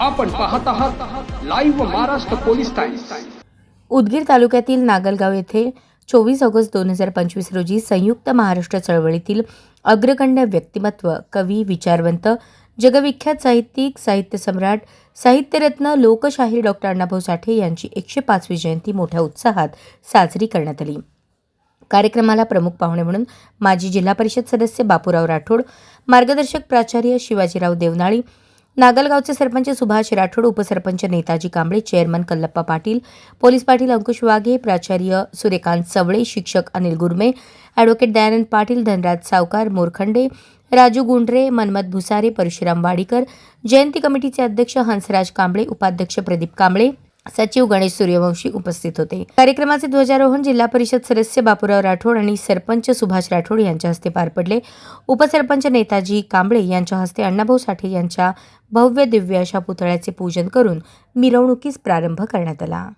आपण पाहत आहात live Maharashtra police times Udgir तालुक्यातील नागलगाव येथे चोवीस ऑगस्ट दोन हजार पंचवीस रोजी संयुक्त महाराष्ट्र चळवळीतील अग्रगण्य व्यक्तिमत्व कवी विचारवंत जगविख्यात साहित्यिक साहित्य सम्राट साहित्यरत्न लोकशाहीर डॉक्टर अण्णाभाऊ साठे यांची एकशे पाचवी जयंती मोठ्या उत्साहात साजरी करण्यात आली. कार्यक्रमाला प्रमुख पाहुणे म्हणून माजी जिल्हा परिषद सदस्य बापूराव राठोड मार्गदर्शक प्राचार्य शिवाजीराव देवनाळी नागलगावचे सरपंच सुभाष राठोड उपसरपंच नेताजी कांबळे चेअरमन कल्लप्पा पाटील पोलीस पाटील अंकुश वाघे प्राचार्य सूर्यकांत चवळे शिक्षक अनिल गुरमे अॅडव्होकेट दयानंद पाटील धनराज सावकार मोरखंडे राजू गुंडरे मनमत भुसारे परशुराम वाडीकर जयंती कमिटीचे अध्यक्ष हंसराज कांबळे उपाध्यक्ष प्रदीप कांबळे सचिव गणेश सूर्यवंशी उपस्थित होते. कार्यक्रमाचे ध्वजारोहण जिल्हा परिषद सदस्य बापूराव राठोड आणि सरपंच सुभाष राठोड यांच्या हस्ते पार पडले. उपसरपंच नेताजी कांबळे यांच्या हस्ते अण्णाभाऊ साठे यांच्या भव्य दिव्य अशा पुतळ्याचे पूजन करून मिरवणुकीस प्रारंभ करण्यात आला.